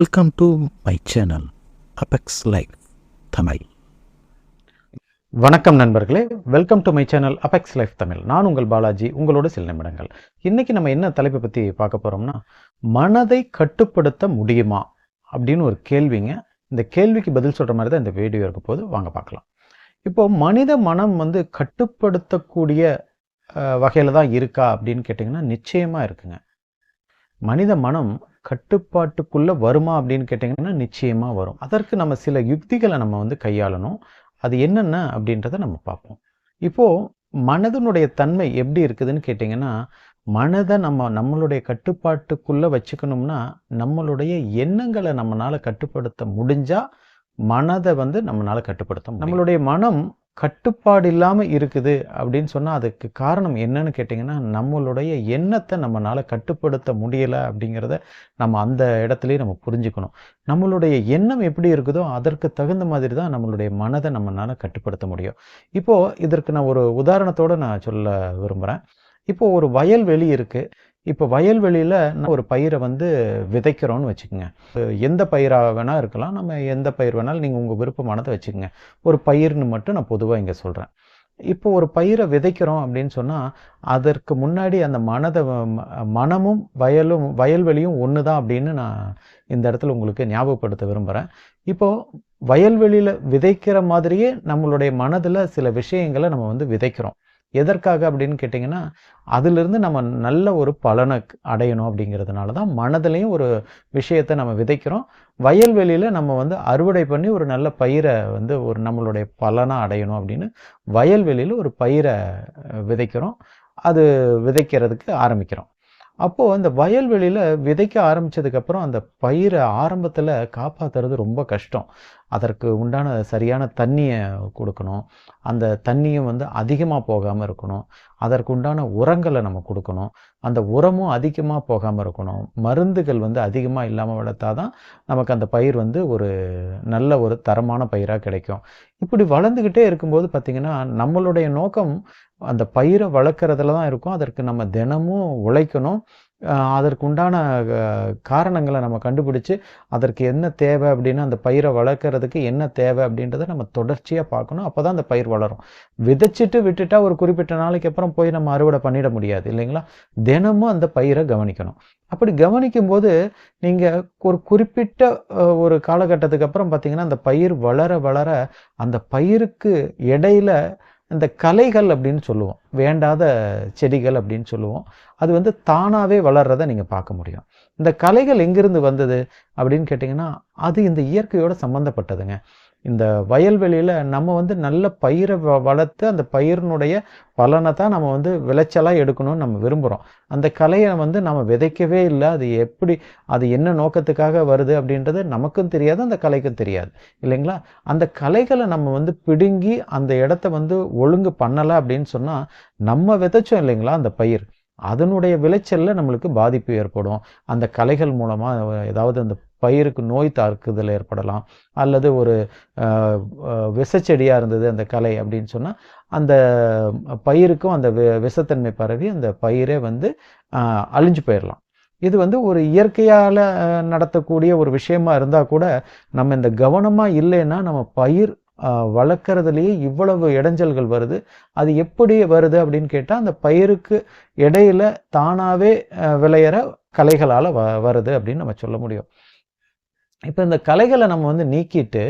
Welcome to my channel apex life Tamil வணக்கம் நண்பர்களே. Welcome to my channel apex life Tamil நான் உங்கள் பாலாஜி உங்களோட சில நிமிடங்கள். இன்னைக்கு நம்ம என்ன தலைப்பை பற்றி பார்க்க போகிறோம்னா மனதை கட்டுப்படுத்த முடியுமா? அப்படின்னு ஒரு கேள்விங்க. இந்த கேள்விக்கு பதில் சொல்கிற மாதிரி தான் இந்த வீடியோ இருக்க போது வாங்க பார்க்கலாம். இப்போ மனித மனம் வந்து கட்டுப்படுத்தக்கூடிய வகையில் தான் இருக்கா அப்படின்னு கேட்டிங்கன்னா நிச்சயமாக இருக்குங்க. மனித மனம் கட்டுப்பாட்டுக்குள்ளே வருமா அப்படின்னு கேட்டிங்கன்னா நிச்சயமாக வரும். அதற்கு நம்ம சில யுக்திகளை நம்ம வந்து கையாளணும். அது என்னென்ன அப்படின்றத நம்ம பார்ப்போம். இப்போது மனதனுடைய தன்மை எப்படி இருக்குதுன்னு கேட்டிங்கன்னா மனதை நம்ம நம்மளுடைய கட்டுப்பாட்டுக்குள்ளே வச்சுக்கணும்னா நம்மளுடைய எண்ணங்களை நம்மளால் கட்டுப்படுத்த முடிஞ்சால் மனதை வந்து நம்மளால் கட்டுப்படுத்த நம்மளுடைய மனம் கட்டுப்பாடு இல்லாமல் இருக்குது அப்படின்னு சொன்னால் அதுக்கு காரணம் என்னன்னு கேட்டிங்கன்னா நம்மளுடைய எண்ணத்தை நம்மளால் கட்டுப்படுத்த முடியலை அப்படிங்கிறத நம்ம அந்த இடத்துலையே நம்ம புரிஞ்சுக்கணும். நம்மளுடைய எண்ணம் எப்படி இருக்குதோ அதற்கு தகுந்த மாதிரி தான் நம்மளுடைய மனதை நம்மளால் கட்டுப்படுத்த முடியும். இப்போது இதற்கு நான் ஒரு உதாரணத்தோடு நான் சொல்ல விரும்புகிறேன் இப்போது ஒரு வயல்வெளி இருக்குது இப்போ வயல்வெளியில் ஒரு பயிரை வந்து விதைக்கிறோன்னு வச்சுக்கோங்க. எந்த பயிராக வேணால் இருக்கலாம். நம்ம எந்த பயிர் வேணாலும் நீங்கள் உங்கள் விருப்பமானதை வச்சுக்கோங்க. ஒரு பயிர்னு மட்டும் நான் பொதுவாக இங்கே சொல்கிறேன் இப்போ ஒரு பயிரை விதைக்கிறோம் அப்படின்னு சொன்னால் அதற்கு முன்னாடி அந்த மனதை மனமும் வயலும் வயல்வெளியும் ஒன்று தான் அப்படின்னு நான் இந்த இடத்துல உங்களுக்கு ஞாபகப்படுத்த விரும்புகிறேன் இப்போது வயல்வெளியில் விதைக்கிற மாதிரியே நம்மளுடைய மனதில் சில விஷயங்களை நம்ம வந்து விதைக்கிறோம். எதற்காக அப்படின்னு கேட்டிங்கன்னா அதிலிருந்து நம்ம நல்ல ஒரு பலனை அடையணும் அப்படிங்கிறதுனால தான் மனதிலையும் ஒரு விஷயத்தை நம்ம விதைக்கிறோம். வயல்வெளியில் நம்ம வந்து அறுவடை பண்ணி ஒரு நல்ல பயிரை வந்து ஒரு நம்மளுடைய பலனாக அடையணும் அப்படின்னு வயல்வெளியில் ஒரு பயிரை விதைக்கிறோம். அது விதைக்கிறதுக்கு ஆரம்பிக்கிறோம். அப்போது அந்த வயல்வெளியில் விதைக்க ஆரம்பித்ததுக்கப்புறம் அந்த பயிரை ஆரம்பத்தில் காப்பாற்றுறது ரொம்ப கஷ்டம். அதற்கு உண்டான சரியான தண்ணியை கொடுக்கணும். அந்த தண்ணியும் வந்து அதிகமாக போகாமல் இருக்கணும். அதற்கு உண்டான உரங்களை நம்ம கொடுக்கணும். அந்த உரமும் அதிகமாக போகாமல் இருக்கணும். மருந்துகள் வந்து அதிகமாக இல்லாமல் வளர்த்தா தான் நமக்கு அந்த பயிர் வந்து ஒரு நல்ல ஒரு தரமான பயிராக கிடைக்கும். இப்படி வளர்ந்துக்கிட்டே இருக்கும்போது பார்த்திங்கன்னா நம்மளுடைய நோக்கம் அந்த பயிரை வளர்க்குறதுல தான் இருக்கும். அதற்கு நம்ம தினமும் உழைக்கணும். அதற்கு உண்டான காரணங்களை நம்ம கண்டுபிடிச்சு அதற்கு என்ன தேவை அப்படின்னு அந்த பயிரை வளர்க்குறதுக்கு என்ன தேவை அப்படின்றத நம்ம தொடர்ச்சியாக பார்க்கணும். அப்போ தான் அந்த பயிர் வளரும். விதைச்சிட்டு விட்டுட்டா ஒரு குறிப்பிட்ட நாளைக்கு அப்புறம் போய் நம்ம அறுவடை பண்ணிட முடியாது இல்லைங்களா? தினமும் அந்த பயிரை கவனிக்கணும். அப்படி கவனிக்கும் போது நீங்கள் ஒரு குறிப்பிட்ட ஒரு காலகட்டத்துக்கு அப்புறம் பார்த்தீங்கன்னா அந்த பயிர் வளர வளர அந்த பயிருக்கு இடையில இந்த கலைகள் அப்படின்னு சொல்லுவோம். வேண்டாத செடிகள் அப்படின்னு சொல்லுவோம். அது வந்து தானாகவே வளர்கிறத நீங்கள் பார்க்க முடியும். இந்த கலைகள் எங்கேருந்து வந்தது அப்படின்னு கேட்டிங்கன்னா அது இந்த இயற்கையோடு சம்மந்தப்பட்டதுங்க இந்த வயல்வெளியில் நம்ம வந்து நல்ல பயிரை வளர்த்து அந்த பயிரினுடைய பலனை தான் நம்ம வந்து விளைச்சலாக எடுக்கணும்னு நம்ம விரும்புகிறோம் அந்த கலையை வந்து நம்ம விதைக்கவே இல்லை. அது எப்படி அது என்ன நோக்கத்துக்காக வருது அப்படின்றது நமக்கும் தெரியாது அந்த கலைக்கும் தெரியாது. இல்லைங்களா? அந்த கலைகளை நம்ம வந்து பிடுங்கி அந்த இடத்த வந்து ஒழுங்கு பண்ணலை அப்படின்னு சொன்னால் நம்ம விதைச்சோம் இல்லைங்களா அந்த பயிர்? அதனுடைய விளைச்சலில் நம்மளுக்கு பாதிப்பு ஏற்படும். அந்த கலைகள் மூலமாக ஏதாவது அந்த பயிருக்கு நோய் தாக்குதல் ஏற்படலாம். அல்லது ஒரு விஷச்செடியாக இருந்தது அந்த கலை அப்படின்னு சொன்னால் அந்த பயிருக்கும் அந்த விஷத்தன்மை பரவி அந்த பயிரே வந்து அழிஞ்சு போயிடலாம் இது வந்து ஒரு இயற்கையால் நடத்தக்கூடிய ஒரு விஷயமா இருந்தால் கூட நம்ம இந்த கவனமாக இல்லைன்னா நம்ம பயிர் வளர்க்குறதுலேயே இவ்வளவு இடைஞ்சல்கள் வருது. அது எப்படி வருது அப்படின்னு கேட்டால் அந்த பயிருக்கு இடையில தானாகவே விளையிற கலைகளால் வ வருது அப்படின்னு நம்ம சொல்ல முடியும். இப்போ இந்த கலைகளை நம்ம வந்து நீக்கிட்டு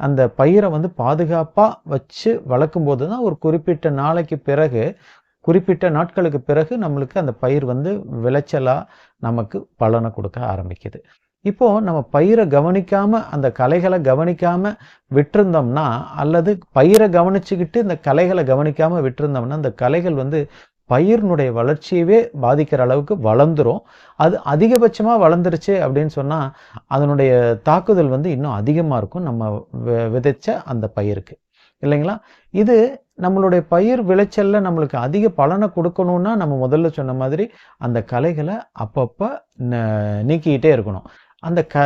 அந்த பயிரை வந்து பாதுகாப்பாக வச்சு வளர்க்கும் போது தான் ஒரு குறிப்பிட்ட நாளைக்கு பிறகு குறிப்பிட்ட நாட்களுக்கு பிறகு நம்மளுக்கு அந்த பயிர் வந்து விளைச்சலாக நமக்கு பலனை கொடுக்க ஆரம்பிக்குது. இப்போ நம்ம பயிரை கவனிக்காம அந்த கலைகளை கவனிக்காம விட்டிருந்தோம்னா அல்லது பயிரை கவனிச்சுக்கிட்டு இந்த கலைகளை கவனிக்காம விட்டிருந்தோம்னா அந்த கலைகள் வந்து பயிரினுடைய வளர்ச்சியவே பாதிக்கிற அளவுக்கு வளர்ந்துரும். அது அதிகபட்சமாக வளர்ந்துருச்சு அப்படின்னு சொன்னால் அதனுடைய தாக்குதல் வந்து இன்னும் அதிகமாக இருக்கும் நம்ம விதைச்ச அந்த பயிருக்கு. இல்லைங்களா? இது நம்மளுடைய பயிர் விளைச்சலில் நம்மளுக்கு அதிக பலனை கொடுக்கணும்னா நம்ம முதல்ல சொன்ன மாதிரி அந்த கலைகளை அப்பப்போ நீக்கிக்கிட்டே இருக்கணும். அந்த க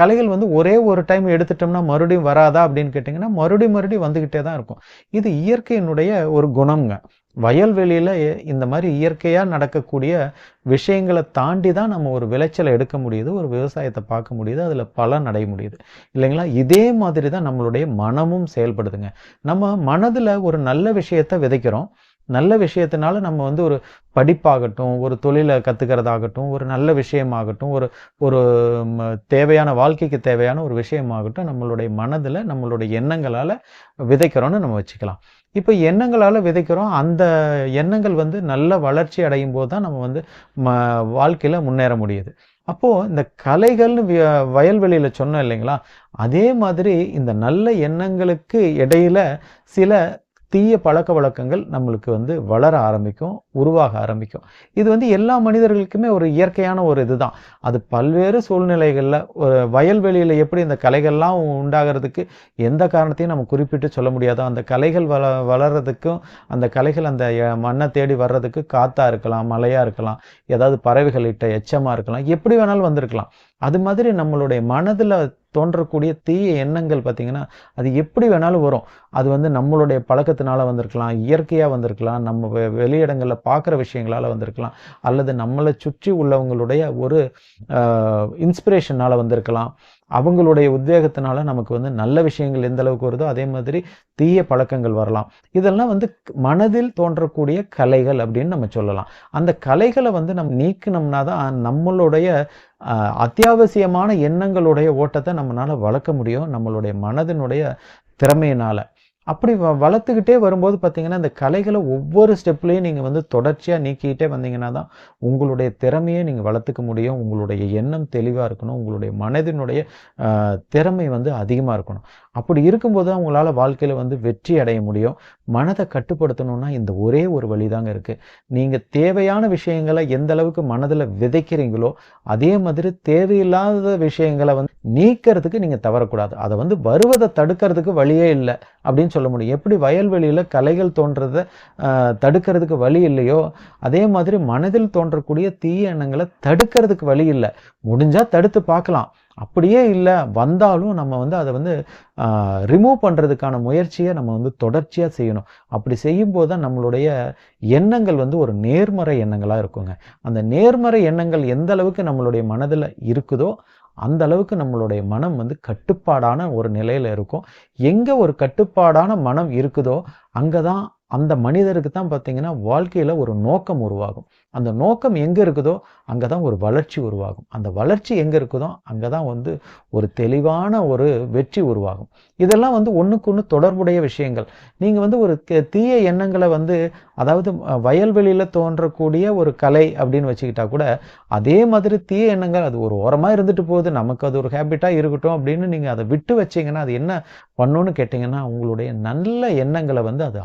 கலைகள் வந்து ஒரே ஒரு டைம் எடுத்துட்டோம்னா மறுபடியும் வராதா அப்படின்னு கேட்டிங்கன்னா மறுபடியும் மறுபடியும் வந்துக்கிட்டே தான் இருக்கும். இது இயற்கையினுடைய ஒரு குணம்ங்க. வயல்வெளியில் இந்த மாதிரி இயற்கையாக நடக்கக்கூடிய விஷயங்களை தாண்டி தான் நம்ம ஒரு விளைச்சலை எடுக்க முடியுது ஒரு விவசாயத்தை பார்க்க முடியுது அதில் பலன் அடைய முடியுது. இல்லைங்களா? இதே மாதிரி தான் நம்மளுடைய மனமும் செயல்படுதுங்க. நம்ம மனதில் ஒரு நல்ல விஷயத்தை விதைக்கிறோம். நல்ல விஷயத்தினால நம்ம வந்து ஒரு படிப்பாகட்டும் ஒரு தொழிலை கற்றுக்கிறதாகட்டும் ஒரு நல்ல விஷயமாகட்டும் ஒரு ஒரு ம, தேவையான வாழ்க்கைக்கு தேவையான ஒரு விஷயமாகட்டும் நம்மளுடைய மனதில் நம்மளுடைய எண்ணங்களால் விதைக்கிறோன்னு நம்ம வச்சுக்கலாம். இப்போ எண்ணங்களால் விதைக்கிறோம் அந்த எண்ணங்கள் வந்து நல்ல வளர்ச்சி அடையும் போது தான் நம்ம வந்து ம வாழ்க்கையில் முன்னேற முடியுது. அப்போது இந்த கலைகள்னு வயல்வெளியில் சொன்னோம் இல்லைங்களா? அதே மாதிரி இந்த நல்ல எண்ணங்களுக்கு இடையில சில தீய பழக்க வழக்கங்கள் நம்மளுக்கு வந்து வளர ஆரம்பிக்கும் உருவாக ஆரம்பிக்கும். இது வந்து எல்லா மனிதர்களுக்குமே ஒரு இயற்கையான ஒரு இதுதான். அது பல்வேறு சூழ்நிலைகளில் ஒரு வயல்வெளியில் எப்படி இந்த கலைகள்லாம் உண்டாகிறதுக்கு எந்த காரணத்தையும் நம்ம குறிப்பிட்டு சொல்ல முடியாதோ அந்த கலைகள் வள வளர்றதுக்கும் அந்த கலைகள் அந்த மண்ணை தேடி வர்றதுக்கு காற்றாக இருக்கலாம் மழையாக இருக்கலாம் ஏதாவது பறவைகள் இட்ட எச்சமாக இருக்கலாம் எப்படி வேணாலும் வந்திருக்கலாம். அது மாதிரி நம்மளுடைய மனதில் தோன்றக்கூடிய தீய எண்ணங்கள் பார்த்தீங்கன்னா அது எப்படி வேணாலும் வரும். அது வந்து நம்மளுடைய பழக்கத்தினால வந்திருக்கலாம் இயற்கையாக வந்திருக்கலாம் நம்ம வெளியிடங்களில் பார்க்குற விஷயங்களால் வந்திருக்கலாம் அல்லது நம்மளை சுற்றி உள்ளவங்களுடைய ஒரு இன்ஸ்பிரேஷனால் வந்திருக்கலாம். அவங்களுடைய உத்வேகத்தினால நமக்கு வந்து நல்ல விஷயங்கள் எந்த அளவுக்கு வருதோ அதே மாதிரி தீய பழக்கங்கள் வரலாம். இதெல்லாம் வந்து மனதில் தோன்றக்கூடிய கலைகள் அப்படின்னு நம்ம சொல்லலாம். அந்த கலைகளை வந்து நம்ம நீக்கினோம்னா தான் நம்மளுடைய அத்தியாவசியமான எண்ணங்களுடைய ஓட்டத்தை நம்மளால் வளர்க்க முடியும் நம்மளுடைய மனதினுடைய திறமையினால். அப்படி வ வளர்த்துக்கிட்டே வரும்போது பார்த்தீங்கன்னா இந்த கலைகளை ஒவ்வொரு ஸ்டெப்லேயும் நீங்கள் வந்து தொடர்ச்சியாக நீக்கிக்கிட்டே வந்தீங்கன்னா தான் உங்களுடைய திறமையை நீங்கள் வளர்த்துக்க முடியும். உங்களுடைய எண்ணம் தெளிவாக இருக்கணும். உங்களுடைய மனதினுடைய திறமை வந்து அதிகமாக இருக்கணும். அப்படி இருக்கும்போது தான் உங்களால் வாழ்க்கையில் வந்து வெற்றி அடைய முடியும். மனதை கட்டுப்படுத்தணும்னா இந்த ஒரே ஒரு வழிதாங்க இருக்குது நீங்கள் தேவையான விஷயங்களை எந்த அளவுக்கு மனதில் விதைக்கிறீங்களோ அதே மாதிரி தேவையில்லாத விஷயங்களை வந்து நீக்கிறதுக்கு நீங்கள் தவறக்கூடாது. அதை வந்து வருவதை தடுக்கிறதுக்கு வழியே இல்லை அப்படின்னு சொல்ல முடியும். எப்படி வயல்வெளியில் கலைகள் தோன்றதை தடுக்கிறதுக்கு வழி இல்லையோ அதே மாதிரி மனதில் தோன்றக்கூடிய தீய எண்ணங்களை தடுக்கிறதுக்கு வழி இல்லை. முடிஞ்சால் தடுத்து பார்க்கலாம். அப்படியே இல்லை. வந்தாலும் நம்ம வந்து அதை வந்து ரிமூவ் பண்ணுறதுக்கான முயற்சியை நம்ம வந்து தொடர்ச்சியாக செய்யணும். அப்படி செய்யும்போது தான் நம்மளுடைய எண்ணங்கள் வந்து ஒரு நேர்மறை எண்ணங்களாக இருக்குங்க. அந்த நேர்மறை எண்ணங்கள் எந்த அளவுக்கு நம்மளுடைய மனதில் இருக்குதோ அந்த அளவுக்கு நம்மளுடைய மனம் வந்து கட்டுப்பாடான ஒரு நிலையில் இருக்கும். எங்கே ஒரு கட்டுப்பாடான மனம் இருக்குதோ அங்கே தான் அந்த மனிதருக்கு தான் பார்த்தீங்கன்னா வாழ்க்கையில் ஒரு நோக்கம் உருவாகும். அந்த நோக்கம் எங்கே இருக்குதோ அங்கே தான் ஒரு வளர்ச்சி உருவாகும். அந்த வளர்ச்சி எங்கே இருக்குதோ அங்கே தான் வந்து ஒரு தெளிவான ஒரு வெற்றி உருவாகும். இதெல்லாம் வந்து ஒன்றுக்கு ஒன்று தொடர்புடைய விஷயங்கள். நீங்கள் வந்து ஒரு தீய எண்ணங்களை வந்து அதாவது வயல்வெளியில் தோன்றக்கூடிய ஒரு கலை அப்படின்னு வச்சுக்கிட்டா கூட அதே மாதிரி தீய எண்ணங்கள் அது ஒரு ஓரமாக இருந்துட்டு போகுது. நமக்கு அது ஒரு ஹேபிட்டாக இருக்கட்டும் அப்படின்னு நீங்கள் அதை விட்டு வச்சிங்கன்னா அது என்ன பண்ணுன்னு கேட்டிங்கன்னா உங்களுடைய நல்ல எண்ணங்களை வந்து அது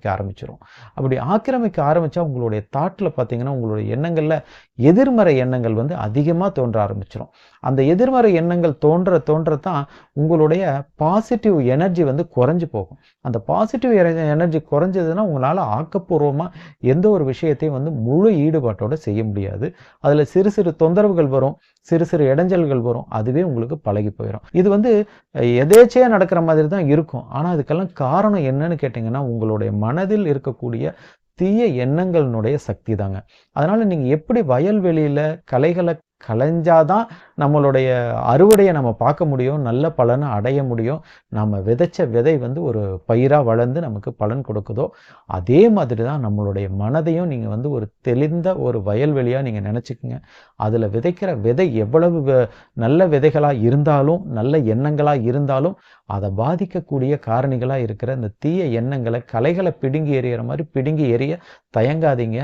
ஆக்கிரமிக்க ஆரம்பிச்சிடும் அப்படி ஆக்கிரமிக்க ஆரம்பித்தா உங்களுடைய தாட்டில் பார்த்தீங்கன்னா உங்களுடைய எண்ணங்களில் எதிர்மறை எண்ணங்கள் வந்து அதிகமாக தோன்ற ஆரம்பிச்சிடும் அந்த எதிர்மறை எண்ணங்கள் தோன்ற தோன்றத்தான் உங்களுடைய பாசிட்டிவ் எனர்ஜி வந்து குறைஞ்சு போகும். அந்த பாசிட்டிவ் எனர்ஜி குறைஞ்சதுன்னா உங்களால் ஆக்கப்பூர்வமாக எந்த ஒரு விஷயத்தையும் வந்து முழு ஈடுபாட்டோடு செய்ய முடியாது. அதில் சிறு சிறு தொந்தரவுகள் வரும் சிறு சிறு இடைஞ்சல்கள் வரும் அதுவே உங்களுக்கு பழகி போயிடும் இது வந்து எதேச்சையாக நடக்கிற மாதிரி தான் இருக்கும். ஆனால் அதுக்கெல்லாம் காரணம் என்னன்னு கேட்டிங்கன்னா உங்களுடைய மனதில் இருக்கக்கூடிய தீய எண்ணங்களினுடைய சக்தி தாங்க. அதனால் நீங்கள் எப்படி வயல்வெளியில் கலைகளை கலைஞ்சாதான் நம்மளுடைய அறுவடையை நம்ம பார்க்க முடியும் நல்ல பலனை அடைய முடியும். நம்ம விதைச்ச விதை வந்து ஒரு பயிராக வளர்ந்து நமக்கு பலன் கொடுக்குதோ அதே மாதிரி தான் நம்மளுடைய மனதையும் நீங்கள் வந்து ஒரு தெளிந்த ஒரு வயல்வெளியாக நீங்கள் நினச்சிக்கங்க. அதில் விதைக்கிற விதை எவ்வளவு நல்ல விதைகளாக இருந்தாலும் நல்ல எண்ணங்களாக இருந்தாலும் அதை பாதிக்கக்கூடிய காரணிகளாக இருக்கிற இந்த தீய எண்ணங்களை கலைகளை பிடுங்கி எறிகிற மாதிரி பிடுங்கி எறிய தயங்காதீங்க.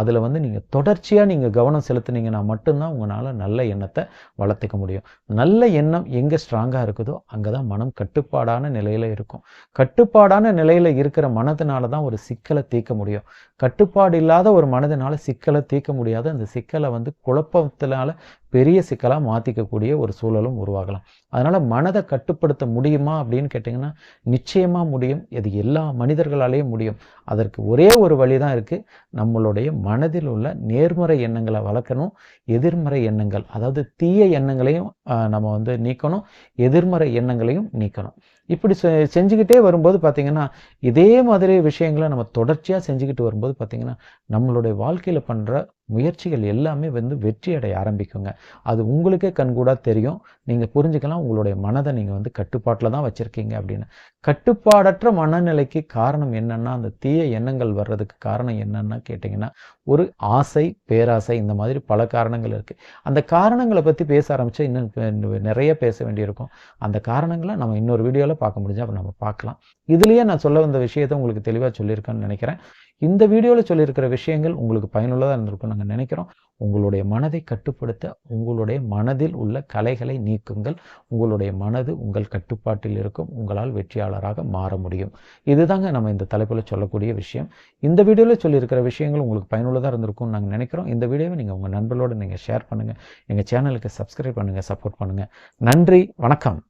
அதில் வந்து நீங்கள் தொடர்ச்சியாக நீங்கள் கவனம் செலுத்துனீங்கன்னா மட்டும்தான் உங்களால் நல்ல எண்ணத்தை வளர்த்துக்க முடியும். நல்ல எண்ணம் எங்கே ஸ்ட்ராங்காக இருக்குதோ அங்கே தான் மனம் கட்டுப்பாடான நிலையில் இருக்கும். கட்டுப்பாடான நிலையில் இருக்கிற மனதினால தான் ஒரு சிக்கலை தீர்க்க முடியும். கட்டுப்பாடு இல்லாத ஒரு மனதினால சிக்கலை தீர்க்க முடியாது. அந்த சிக்கலை வந்து குழப்பத்தினால பெரிய சிக்கலாக மாற்றிக்கக்கூடிய ஒரு சூழலும் உருவாகலாம். அதனால் மனதை கட்டுப்படுத்த முடியுமா அப்படின்னு கேட்டிங்கன்னா நிச்சயமாக முடியும். இது எல்லா மனிதர்களாலேயும் முடியும். அதற்கு ஒரே ஒரு வழி தான் இருக்குது நம்மளுடைய மனதில் உள்ள நேர்மறை எண்ணங்களை வளர்க்கணும் எதிர்மறை எண்ணங்கள் அதாவது தீய எண்ணங்களையும் நம்ம வந்து நீக்கணும் எதிர்மறை எண்ணங்களையும் நீக்கணும். இப்படி செ- செஞ்சுக்கிட்டே வரும்போது பார்த்திங்கன்னா இதே மாதிரி விஷயங்களை நம்ம தொடர்ச்சியாக செஞ்சுக்கிட்டு வரும்போது பார்த்திங்கன்னா நம்மளுடைய வாழ்க்கையில் பண்ணுற முயற்சிகள் எல்லாமே வந்து வெற்றி அடைய ஆரம்பிக்குங்க. அது உங்களுக்கே கண்கூடாக தெரியும். நீங்கள் புரிஞ்சுக்கலாம் உங்களுடைய மனதை நீங்கள் வந்து கட்டுப்பாட்டில் தான் வச்சுருக்கீங்க அப்படின்னு. கட்டுப்பாடற்ற மனநிலைக்கு காரணம் என்னன்னா அந்த தீய எண்ணங்கள் வர்றதுக்கு காரணம் என்னன்னா கேட்டிங்கன்னா ஒரு ஆசை பேராசை இந்த மாதிரி பல காரணங்கள் இருக்குது அந்த காரணங்களை பற்றி பேச ஆரம்பித்தா இன்னும் நிறைய பேச வேண்டியிருக்கும். அந்த காரணங்களை நம்ம இன்னொரு வீடியோவில் பார்க்க முடிஞ்சா அப்போ நம்ம பார்க்கலாம். இதுலேயே நான் சொல்ல வந்த விஷயத்தை உங்களுக்கு தெளிவாக சொல்லியிருக்கேன்னு நினைக்கிறேன். இந்த வீடியோவில் சொல்லியிருக்கிற விஷயங்கள் உங்களுக்கு பயனுள்ளதாக இருந்திருக்கும் நாங்கள் நினைக்கிறோம். உங்களுடைய மனதை கட்டுப்படுத்த உங்களுடைய மனதில் உள்ள கலைகளை நீக்குங்கள். உங்களுடைய மனது உங்கள் கட்டுப்பாட்டில் இருக்கும். உங்களால் வெற்றியாளராக மாற முடியும். இதுதாங்க நம்ம இந்த தலைப்பில் சொல்லக்கூடிய விஷயம். இந்த வீடியோவில் சொல்லியிருக்கிற விஷயங்கள் உங்களுக்கு பயனுள்ளதாக இருந்திருக்கும் நாங்கள் நினைக்கிறோம். இந்த வீடியோவை நீங்கள் உங்கள் நண்பர்களோடு நீங்கள் ஷேர் பண்ணுங்கள் எங்கள் சேனலுக்கு சப்ஸ்கிரைப் பண்ணுங்கள் சப்போர்ட் பண்ணுங்கள் நன்றி வணக்கம்.